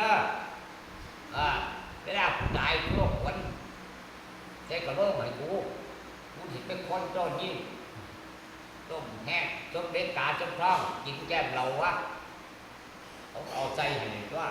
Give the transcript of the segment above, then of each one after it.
เด้ออ่าเวลากูตายโลกวันใช้กระโหลกให้กูกูสิเป็นคนโจรยิ่งต้มแห้งจมเด็ดกาจมท้องกินแก้มเราวะเขาเอาใจให้ว่า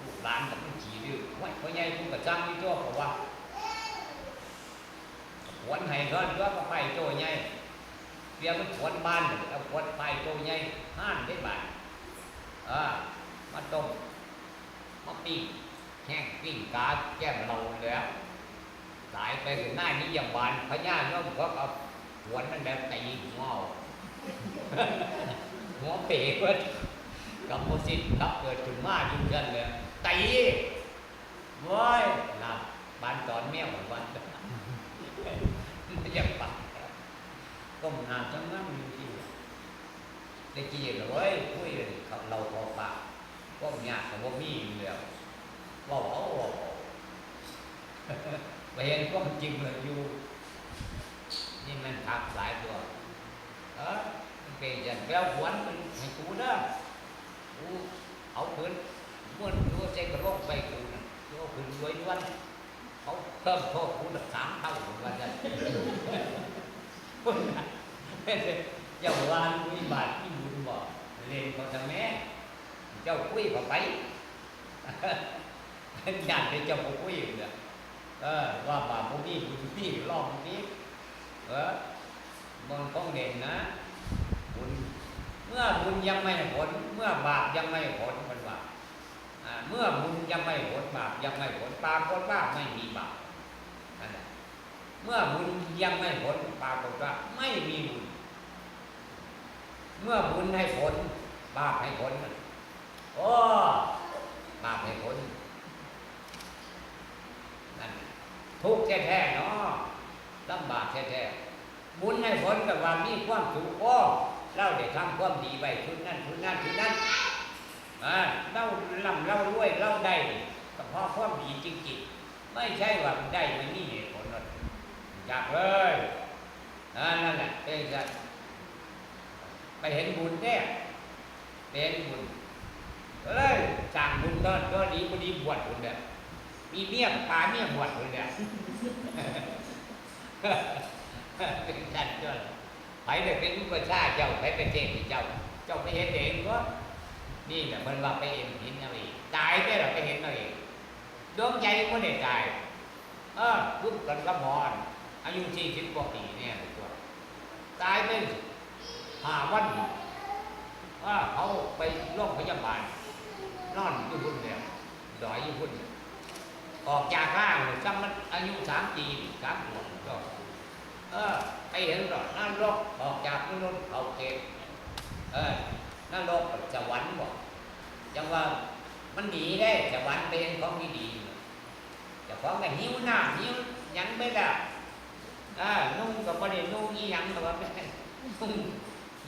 ลูกหลานกับมันขี่ดื้อไว้พ่อใหญ่กูกระจังนี่ตัวเขาว่าหวนให้เงินด้วยก็ไปโจใหญ่เพียมันขวนบ้านเอาขวนไปโจใหญ่ห้านได้บาทอ่ามาต้ม มาปิ้งแห้งปิ้งกาแก้มเราแล้วสายไปถึงหน้านี้ยังหวานพญาเนาะก็เอาหวนนั่นแหละตีหัวเอาหัวเป๋เพิ่นกับโมสิตครับเกิดขึ้นมาอยู่กันเลยตีว้ยนะบ้านตอนเมียของบ้านอยากปักก้มหน้าจังนั้นอยู่ที่ได้กี่เลยเว้ยคุยเลยเขาเราพอปาก ก้มยากแต่ว่ามีอยู่แล้วว่าเอาว่าเอาไปเห็นความจริงเลยอยู่ นี่มันทักหลายตัวเออเป็นอย่างแล้วหวนมันให้กูเด้อกูเอาคืนม้วนตัวใจกระโลกไปกูนะตัวคืนรวยวันเขาเพิ่มโทษกูละสามเท่าผมว่าจะอย่าวานวิบาทที่บุญบอกเล่นเขาทำแม่ เจ้าคุยเขาไปญาติเจ้าเขาคุยอยู่เนี่ยเออว่าบาปพวกนี้บุญนี่รอบนี้เออมันต้องเด่นนะบุญเมื่อบุญยังไม่ผล เมื่อบาปยังไม่ผลมันว่าเมื่อบุญยังไม่ผลบาปยังไม่ผลปากฏว่าไม่มีบาปเมื่อบุญยังไม่ผลปากฏว่าไม่มีบุญเมื่อบุญให้ผลบาปให้ผลมัน โอ้บาปให้ผลนั่นทุกข์แท้ๆเนาะลำบากแท้ๆบุญให้ผลกับว่ามีความสุขโอ้เราได้ทำความดีไปชุดนั้นชุดนั้นชุดนั้นอ่าเราลำเรารวยเราได้ก็เพราะความดีจริงๆไม่ใช่ว่าได้ไม่มีเหตุผลหรอกอยากเลยอ่านั่นแหละเป็นจะไปเห็นบุญเนี่ยไปเห็นบุญ เอ้ยสั่งบุญก็ก็ดีพอดีบวชคนเดียวมีเมียปลาเมียบวชคนเดียวเป็นกันจนไปได้เป็นอุประชาเจ้าไปเป็นเทพเจ้า เจ้าไปเห็นเองก็นี่แหละมันว่าไปเห็นเห็นเอาเองตายได้หรอไปเห็นเอาเองดวงใจก็ได้ตายเออรูปกันกับหมอนอายุสี่สิบกว่าปีเนี่ยตัวตายไปหาวันว่าเขาไปโรงพยาบาล นอนอยู่พุ่นเนี่ยดอยอยู่พุ่นออกจากร่างซ้ำมันอายุสามปีสามขวบก็เออไปเห็นหรอกนั่นรกออกจากนู่นเขาเกตเออนั่นรกสวรรค์บอกจังว่ามันหนีได้สวรรค์เป็นของที่ดีแต่ของก็หิวหน้าหิวยังไม่ได้อ่านุ่งก็ไม่ได้นุ่งอีหยังแต่ว่าไม่ได้นุ่ง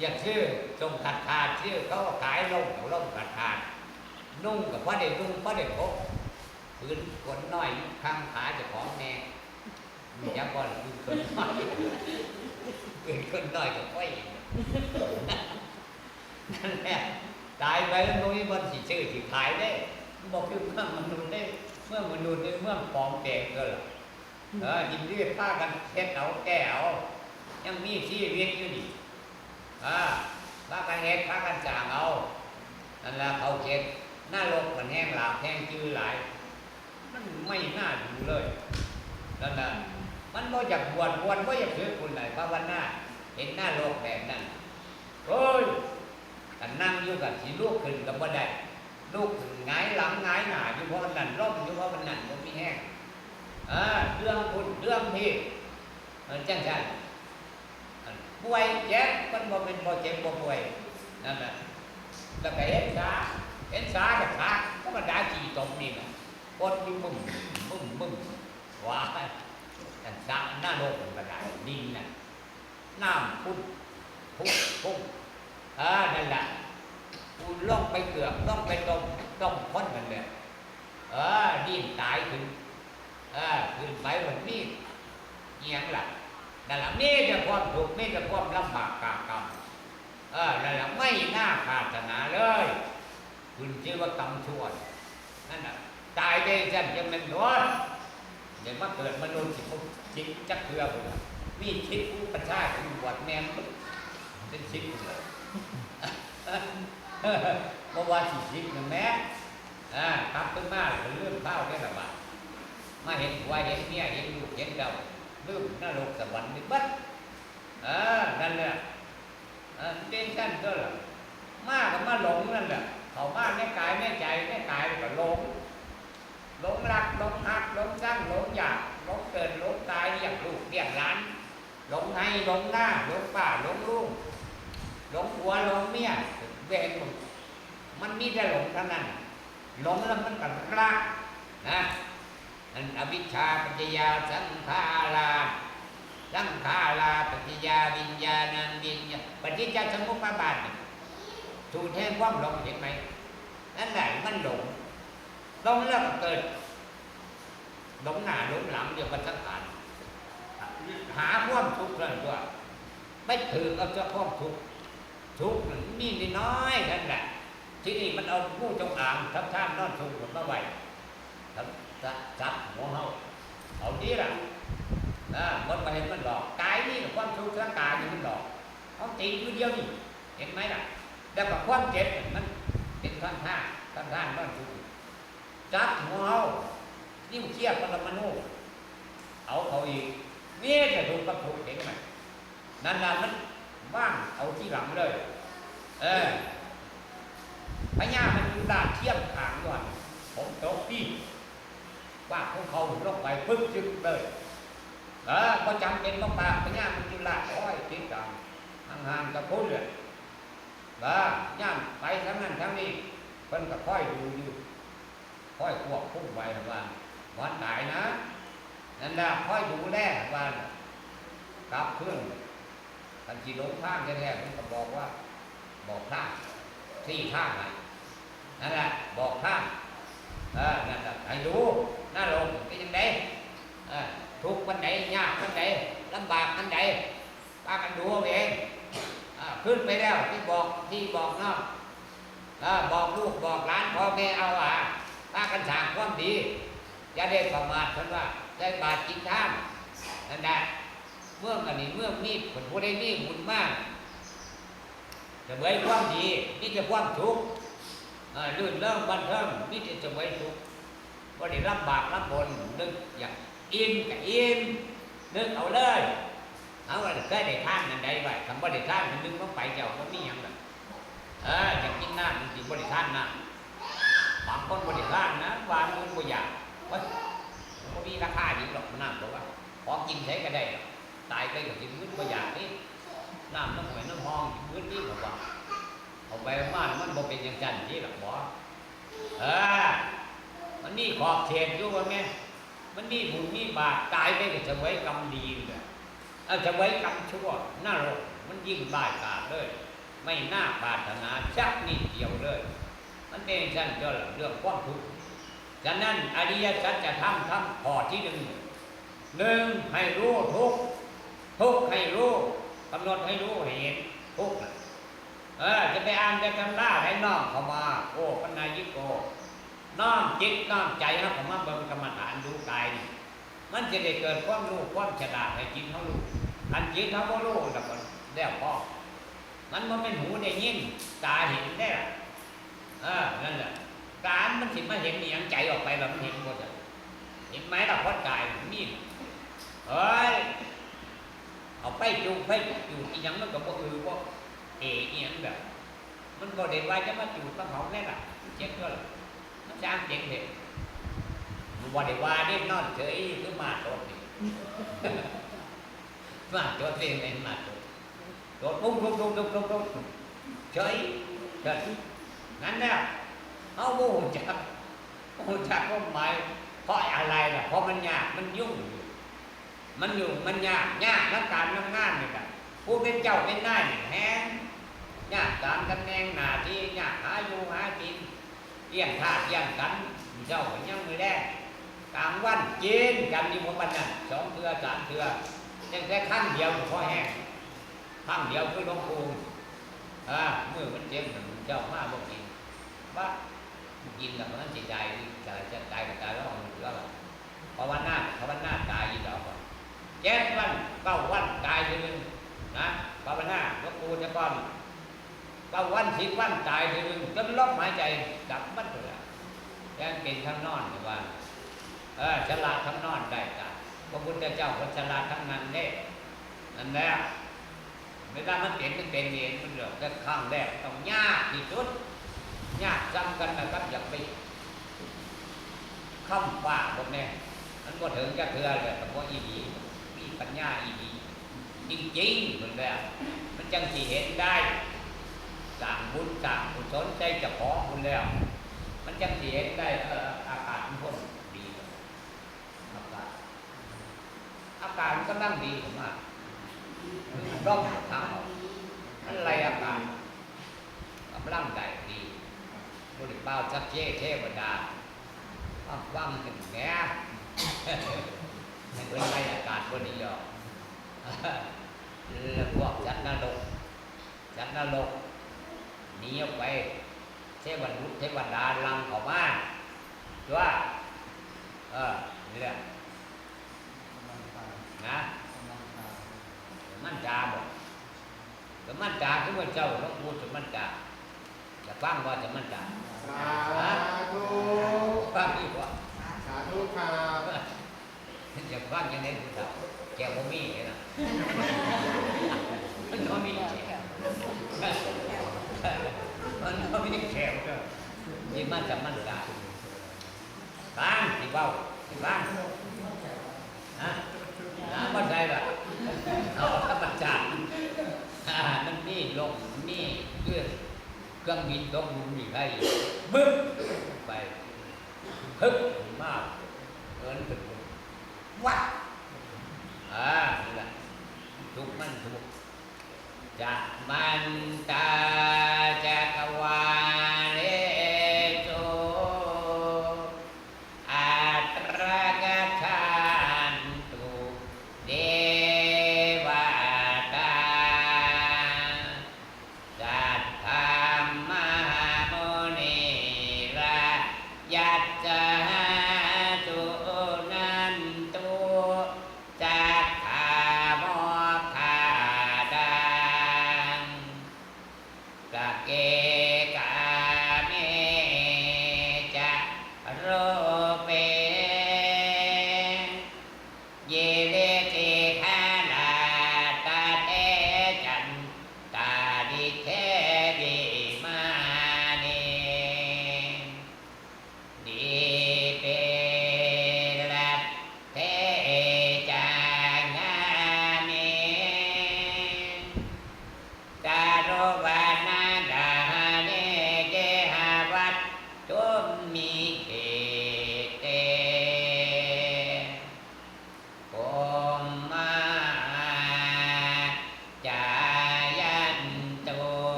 อยากชื่อทรงขาดขาดชื่อเขาขายลงเขาลงขาดขาด นุ่งกับพ่อได้นุ่งพ่อได้พกพื้นคนน้อยข้างขาจะของแน่มีจักบอลคือคนน้อยคือคนน้อยก็ค่อยนั่นแหละตายไปแล้วตรงนี้บอลสิชื่อสิขายได้บอกคือเมื่อมนุษย์ได้ เมื่อมนุษย์ได้เมื่อปลอมแปลงก็ล่ะเออยินดีฆ่ากันเท็ดเอาแก้เอายังมีชีวิตอยู่นี่อ่าฆ่ากันเฮ็ดฆ่ากันจางเอานั่นแหละเขาเช็ด น้าโลกมันแห้งหลาบแห้งจื้อหลาย มันไม่น่าดูเลยนั่นแหละมันบ่อยากบวชบวชบ่อยากถือคุณไหนภาวันหน้า เห็นหน้าโลกแบบนั้นโอ้ยกันนั่งอยู่กับสีลูกขึ้นกับบ่ได้ลูกขึ้นงายหลังงายหนาอยู่เพราะมันนั่นร่มอยู่เพราะมันนั่นบ่มีแห้งอ่าเรื่องคุณเรื่องพี่มันจังซั่นป่วยเจ็บมันบ่เป็นบ่เจ็บบ่ป่วยนั่นแหละแล้วก็เห็นสา เห็นสากับขาธรรมดาจีตกนี่แหละกดอยู่บึ้มบึ้มบึ้มว้าแต่สระหน้าโลกมันก็ได้ดินน่ะน้ำพุ่นพุ่งพุ่งอ่านั่นแหละกูล่องไปเกือบล่องไปต้มต้มพ้นกันเลยเออดินตายขึ้นเออขึ้นไปวันนี้เอียงหลักนั่นแหละมีแต่ความถูกมีแต่ความลำบากกากรรมเออนั่นแหละไม่น่าปรารถนาเลย คุณชื่อว่ากรรมชั่วนั่นน่ะตายได้ฉันยังเป็นร้อนเดี๋ยวมาเกิดมนุษย์สิผมจิตจักเกลือผมมีชิดผู้ประชาชนบวชแมนเป็นชิดเลยเมื่อวานสิชิดนะแม่อ่าครับขึ้นมาเป็นเรื่องข้าวแค่ละบามาเห็นผัวเห็นเมียเห็นลูกเห็นเดาเรื่องนรกสวรรค์นี่บัดอ่านั่นแหละอ่าเป็นชั้นก็ล่ะมากับมาหลงนั่นแหละ เขามาแม่กายแม่ใจแม่กายก็หลงหลงรักหลงหักหลงสร้างหลงอยากหลงเกิดหลงตายเรียกลูกเรียกหลานหลงให้หลงหน้าหลงป้าหลงลูกหลงผัวหลงเมียเวรหมดมันมีแต่หลงเท่านั้นหลงแล้วมันก็รักนะอันอวิชชาปัญญยาสังขาราสังขาราปัญญยาวิญญาณังวิญญาปัญญาสมุปบาทนี่สู ตรแห่งความหลงเห็นไหมนั่นแหละมันหลงลงแล้วก็เกิดหลงหน้าหลงหลังเดียวกันสังขารหาความทุกข์นั่นตัวไม่ถือเอาเจ้าความทุกข์ทุกข์นั่นิดน้อยนั่นแหละที่นี่มันเอาผู้จงอางทับท่านนอนทุกข์หมดมาไว้ทับจับหัวเฮาเอาดีละนะมันมาเห็นมันหลอกกายนี่ความทุกข์ร่างกายนี่มันหลอกเขาตีอยู่เดียวนี่เห็นไหมล่ะ แล้วก็ความเจ็บมันเป็นท่านท่าท่านท่านนอนทุกจับหัวเอานิ้วเทียบปรมาณูเอาเขาอีกเนี่ยจะถูกกับถูกเห็นไหมนั่นน่ะมันว่างเอาที่หลังเลย เออพญามันอยู่ด้านเทียมขางก่อนผมตกที่ว่าของเขาลงไปปึ๊บจึงเลยเออก็จำเป็นต้องปากพญามันอยู่ลาดอ้อยติดตามห่างๆกับพ้นเลย เออย่ามไปทั้งนั้นทั้งนี้เพิ่นก็ค่อยดูอยู่ค่อยควบคุมไว้ว่าวันตายนะ นั่นแหละค่อยดูแลว่ากลับเครื่องทันทีลงข้างแท้ๆผมก็บอกว่า บอกข้างที่ข้างนะนั่นแหละบอกข้างเออนั่นแหละให้รู้หน้าลงเป็นยังไงเออทุกข์วันไหนยากวันไหนลำบากวันไหนป้ากันดูเอาเอง ขึ้นไปแล้วที่บอกที่บอกเนาะเออบอกลูกบอกหลานพ่อแม่เอาอะถ้ากันสางความดีอย่าได้ประมาทเพิ่นว่าได้บาทกินท่านนั่นแหละเมื่องอันนี้เมื่อมีผลผู้ใดมีบุญมากจะเวยความดีนี่จะความทุกข์ลื่นเริ่มบันเทิงนี่จะจะเวยทุกข์บ่ได้ลำบบากลำบนนึกอยากอินกับอินนึกเอาเลย เอาไว่าเคยได้ท่านนั่นใดไว้คำบ่ได้ท่านมันนึกว่าไปเจ้าก็มีหยังแบบเอออยากกินน้ำมันสิบ่ได้ท่านน้ำบางคนบริการนะวานมันก็อยากว่ามันมีราคาอยู่หรอกน้ำบอกว่าพอกินใช้ก็ได้หรอกตายไปก็กินมื้อก็อยากนี่น้ำน้ำหอยน้ำห้องมื้อนี้บอกว่าเอาไปมามันบ่เป็นอย่างจันที่หรอกบอเออมันมีขอบเขตอยู่ว่าแม่มันมีบุญมีบาปตายไปก็จะไว้กรรมดีเลย อาจะไว้กรรมชั่วหน้ารกมันยิ่งบายกาจเลย ไม่น่าปรารถนาชักนิดเดียวเลย มันเป็นชั้นเดียวเรื่องความทุกข์ฉะนั้นอริยสัจจะทำทำข้อที่หนึ่งหนึ่งให้รู้ทุกทุกให้รู้กำหนดให้รู้เห็นทุกเออจะไปอ่านจะทำล่าให้น้อมเข้ามา โอ้ปนายิโกน้อมจิตน้อมใจให้เข้ามาเบิ่งกรรมฐานดูกายนี่ มันจะได้เกิดความรู้ความฉลาดให้จิตเขารู้อันจิตเขาบ่รู้แล้วก็แล้วพอมันมันเป็นหูได้ยินตาเห็นได้ล่ะเออนั่นแหละการมันสิมาเห็นอย่างใจออกไปแบบมันเห็นหมดอเห็นไหมล่ะพอดกายมีเฮ้ยเอาไปจูบไปจูบอีหยังมันก็บ่อือบ่เออีหยังแบบมันบ่ได้ว่าจะมาจูบกับเขาแน่ล่ะเจ็บก็ล่ะมันจ้างเจ็บเด็กมัน บ่ได้ว่าเด็กนอนเฉยคือมาโดดนี่มาโดดเองไงมาโดดโดดปุ้งปุ้งปุ้งปุ้งปุ้งปุ้งเฉยเฉยนั่นแหละเอาโมโหจักโมโหจักก็หมายเพราะอะไรล่ะเพราะมันยากมันยุ่ง มันยุ่มันยากยากทั้งการทั้งานนี่แหละผู้เป็นเจ้าเป็นนายนี่แฮงยากการตำแหน่งหน้าที่ยากหาอยู่หากินเลี้ยงทาสเลี้ยงกันเจ้าก็ยังไม่ได้ก ลางวันเย็นกันนี่ผมบันนั้นสองเทือสามเทือยังแค่ขั้นเดียวพอแห้งขั้นเดียวคือลงปู่อ่าเมื่อมันเจ็บมันเจ้ามาบอกกินว่ากินกับมันจิตใจใจจะใจกับใจแล้วมันแล้วภาวนาภาวนาตายอีกแล้วเจ็ดวันเก้าวันตายทีนึงนะภาวนาหลวงปู่จะก่อนเก้าวันสิบวันตายทีนึงจนลมหายใจดับมันเลยยังเป็นทั้งนอนอยู่ว่า เออฉลาดทั้งนอนได้จ้ะพระพุทธเจ้าก็ฉลาดทั้งนั้นเด้นั่นแหละเวลามันเป็นมันเป็นเองมันเรื่องแต่ข้างแรกต้องยากที่สุดยากจำกันนะครับอย่าไปค้ำฟ้าบนแน่มันก็ถึงจะเถื่อเลยแต่ว่าอีดีมีปัญญาอีดีจริงๆมันแล้วมันจังสีเห็นได้สั่งบุญสั่งกุศลใจจะขอคุณแล้ว มันจังสีเห็นได้เอออากาศมันพ้นดีอากาศอา ก็นั่งดีมว่าร่องทางออกอะไรอากาศกำลังได้ดีบริเป้าจักเจ้เทวดาว่างว่างหนึ่งแง่ให้เพื่อนไล่อากาศบนนี้ยอมแล้วพวกจัดนรกจัดนรกหนีออกไปเทวนุษเทวดาลังเขอมาตัวเออนี่แหละ นะมันจาบอกแต่มันจาคือว่าเจ้าหลวงปู่จะมันจาจะฟังว่าจะมันจาสาธุฟังอีกว่าสาธุครับจะฟังยังไงคุณเจ้าแกบ่มีเนี่ยนะมันบ่มีแขกมันบ่มีแขกเด้อนี่มันจะมันจาฟังสิเว้าสิฟังฮะนะบ่ได้ล่ะเอาธรรมชาติอ่ามันมีลมมีเรื่อง เครื่องบินตกหลุมมีใครบึ้มไปฮึก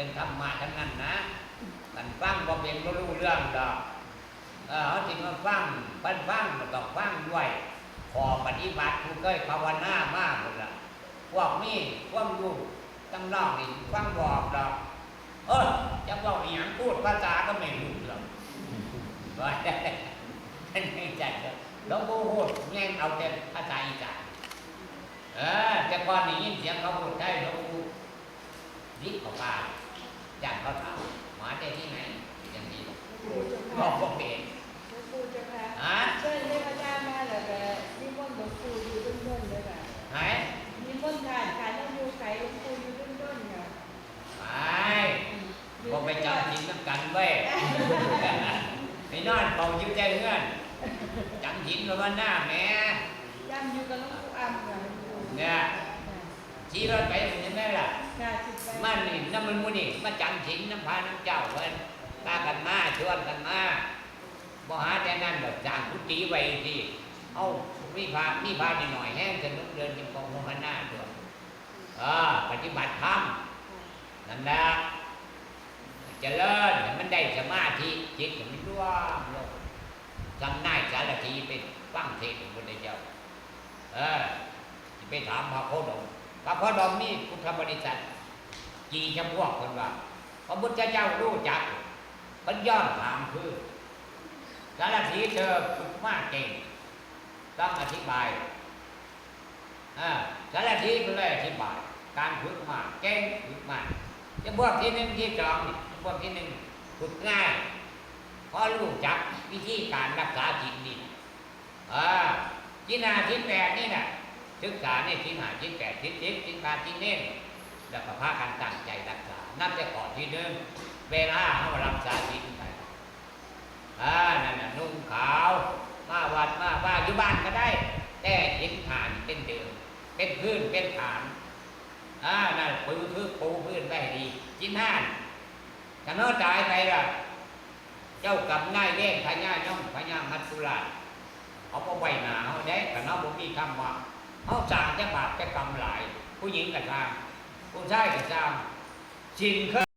เป็นธรรมะทั้งนั้นนะกันฟังบ่เป็นบ่รู้เรื่องดอกเออเขาจริงมาฟังเพิ่นฟังมันต้องฟังด้วยขอปฏิบัติผู้เคยภาวนามากหมดละพวกนี้ความรู้ตั้งนอกนี่ฟังบอกดอกเออจะบอกอย่างพูดภาษาก็ไม่รู้หรอกว่าท่านไม่จัดแล้วก็พูดแม่งเอาแต่ภาษาอีสานเออแต่ก่อนนี่ยินเสียงเขาพูดได้แล้วกูรีบเข้าป่าอยากเขาถามหมาได้ที่ไหนอย่างนี้บอกบอกเองหลวงปู่เจ้าค่ะฮะเชิญเทพเจ้ามาแล้วก็นิมนต์หลวงปู่อยู่ต้นต้นๆเลยค่ะไหนนิมนต์ทานขายน้ำยูไข่หลวงปู่อยู่ต้นต้นๆค่ะไปบอกไปจำจินน้ำกันเว้ยไปนอนเป่ายิ้มใจเพื่อนจำหินมาวันหน้าแม่ย่ำอยู่กับหลวงปู่อ่ำค่ะเนี่ยชี้รถไป มันนี่น้ำมันมูนี่มาจำหินน้ำพาน้ำเจ้าเพิ่นตากันมาชวนกันมาบ่หาแต่นั่นแบบจางกุฏิไว้ทีเอ้ามีพามีพาหน่อยแห้งสนุกเดินจิงกองโมหน้าด้วยเออปฏิบัติธรรมนั่นแหละเจริญมันได้สมาธิจิตมันร่วงลงจำได้สารทีไปฟังเทศของพระเจ้า เออไปถามพระโคดม พระโคดมนี่พุทธบริษัทกี่จำพวกคนว่าพระพุทธเจ้ารู้จักเพันย้อนถามคือสารทีเธอฝึกมากเก่งต้องอธิบายอ่าสารทีก็เลยอธิบาย การฝึกมากเก่งฝึกมากจะพวกที่หนึ่งที่สองนี่พวกที่หนึ่งฝึกง่ายเพราะรู้จักวิธีการรักษาจิตนี่อ่าจินาทิแปดนี่นะ ศึกษาเนี่ยทิศหาทิศแปดทิศทิศทิศการทิศเน้นแล้วก็พากันตั้งใจรักษา นับแต่ก่อนที่เดิมเวลาเขารักษาจิตไปอ่านั่นน่ะนุ่งขาวมาวัดมาบ้านอยู่บ้านก็ได้ แต่เห็นฐานเป็นเดิม เป็นพื้นเป็นฐานอ่านั่นปูพื้นปูพื้นไว้ดีจินห้านกันนอตายไปละเจ้ากับนายเล่นพญาย่อมพญามัจจุราชเอาไปไว้หนาเขาได้แต่น้องบ่มีคำว่า เอาสั่งจะบาปจะกรรมหลาย ผู้หญิงก็ตางผู้ชายก็ตามสิ่งค